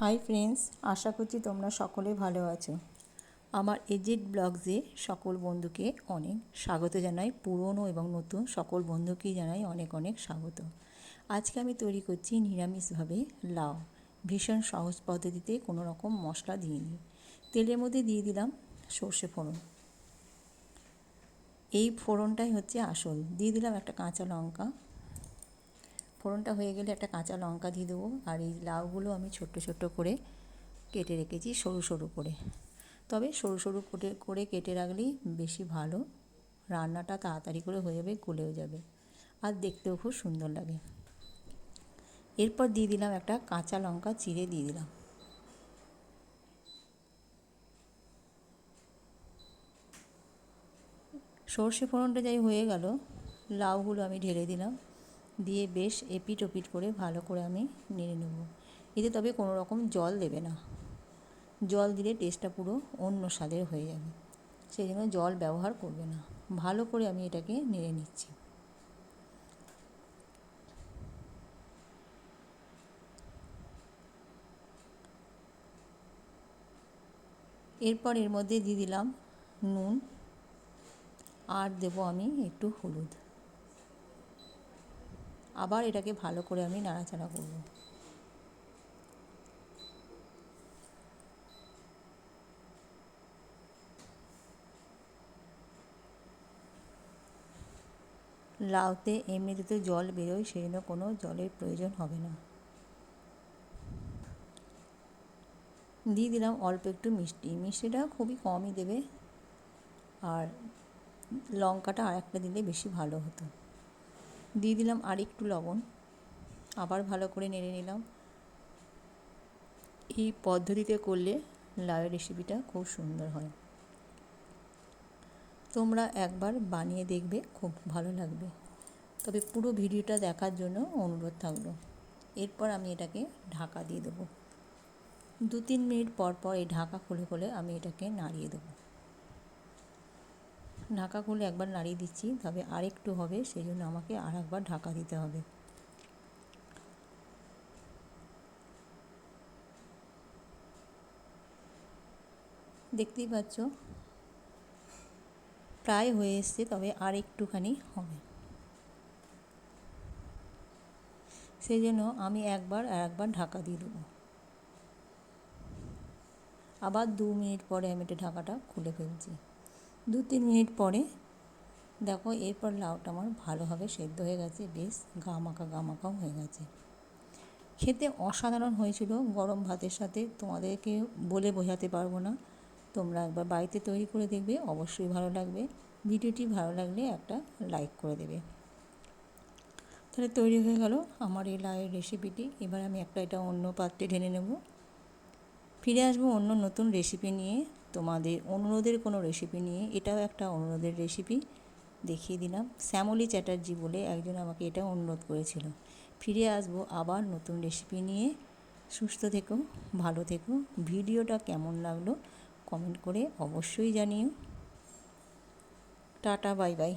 Hi friends, আশা করছি তোমরা সকলে ভালো আছো। আমার এজেড ব্লগসে সকল বন্ধুকে অনেক স্বাগত জানাই, পুরনো এবং নতুন সকল বন্ধুকেই জানাই অনেক অনেক স্বাগত। আজকে আমি তৈরি করছি নিরামিষভাবে লাউ। ভীষণ সহজ পদ্ধতিতে কোনো রকম মশলা দিইনি। তেলের মধ্যে দিয়ে দিলাম সর্ষে ফোড়ন। এই ফোড়নটাই হচ্ছে আসল। দিয়ে দিলাম একটা কাঁচা লঙ্কা ফোড়নটা হয়ে গেলে একটা কাঁচা লঙ্কা দিয়ে দেবো। আর এই লাউগুলো আমি ছোট্ট ছোট্ট করে কেটে রেখেছি সরু সরু করে। তবে সরু সরু করে করে কেটে রাখলেই বেশি ভালো। রান্নাটা তাড়াতাড়ি করে হয়ে যাবে, গলেও যাবে। আর দেখতেও খুব সুন্দর লাগে। এরপর দিয়ে দিলাম একটা কাঁচা লঙ্কা চিড়ে দিয়ে দিলাম। সর্ষে ফোড়নটা যাই হয়ে গেল, লাউগুলো আমি ঢেলে দিলাম। দিয়ে বেশ এপিট ওপিট করে ভালো করে আমি নেড়ে নেব। এতে তবে কোনো রকম জল দেবে না। জল দিলে টেস্টটা পুরো অন্য স্বাদের হয়ে যাবে। সেই জন্য জল ব্যবহার করবে না। ভালো করে আমি এটাকে নেড়ে নিচ্ছি। এরপর এর মধ্যে দিয়ে দিলাম নুন। আর দেবো আমি একটু হলুদ। আবার এটাকে ভালো করে আমি নাড়াচাড়া করব। লাউতে এমনিতে জল বেরোয়, সেই জন্য কোনো জলের প্রয়োজন হবে না। দিয়ে দিলাম অল্প একটু মিষ্টি। মিষ্টিটা খুবই কমই দেবে। আর লঙ্কাটা আর একটা দিলে বেশি ভালো হতো। দিয়ে দিলাম আর একটু লবণ। আবার ভালো করে নেড়ে নিলাম। এই পদ্ধতিতে করলে লাউয়ের রেসিপিটা খুব সুন্দর হয়। তোমরা একবার বানিয়ে দেখবে, খুব ভালো লাগবে। তবে পুরো ভিডিওটা দেখার জন্য অনুরোধ থাকল। এরপর আমি এটাকে ঢাকা দিয়ে দেবো। দু তিন মিনিট পর পর এই ঢাকা খুলে খুলে আমি এটাকে নাড়িয়ে দেবো। ঢাকা খুলে একবার নাড়িয়ে দিচ্ছি, তবে আরেকটু হবে সেই জন্য আমাকে আর একবার ঢাকা দিতে হবে। দেখতেই পাচ্ছ, প্রায় হয়ে এসছে, তবে আর একটুখানি হবে। সেই জন্য আমি একবার আর একবার ঢাকা দিয়ে দেবো। আবার দু মিনিট পরে আমি এটা ঢাকাটা খুলে ফেলছি। দু তিন মিনিট পরে দেখো এরপর লাউটা আমার ভালোভাবে সেদ্ধ হয়ে গেছে, বেশ গা মাখা গা মাখাও হয়ে গেছে। খেতে অসাধারণ হয়েছিল, গরম ভাতের সাথে তোমাদেরকে বলে বোঝাতে পারব না। তোমরা একবার বাড়িতে তৈরি করে দেখবে, অবশ্যই ভালো লাগবে। ভিডিওটি ভালো লাগলে একটা লাইক করে দেবে। তাহলে তৈরি হয়ে গেল আমার এই লাউয়ের রেসিপিটি। এবার আমি একটা এটা অন্য পাত্রে ঢেলে নেব। ফিরে আসব অন্য নতুন রেসিপি নিয়ে। তোমাদের অনুরোধের কোনো রেসিপি নিয়ে, এটাও একটা অনুরোধের রেসিপি দেখিয়ে দিলাম। শ্যামলি চ্যাটার্জি বলে একজন আমাকে এটা অনুরোধ করেছিল। ফিরে আসব আবার নতুন রেসিপি নিয়ে। সুস্থ থেকো, ভালো থেকো। ভিডিওটা কেমন লাগল কমেন্ট করে অবশ্যই জানিও। Tata, bye bye.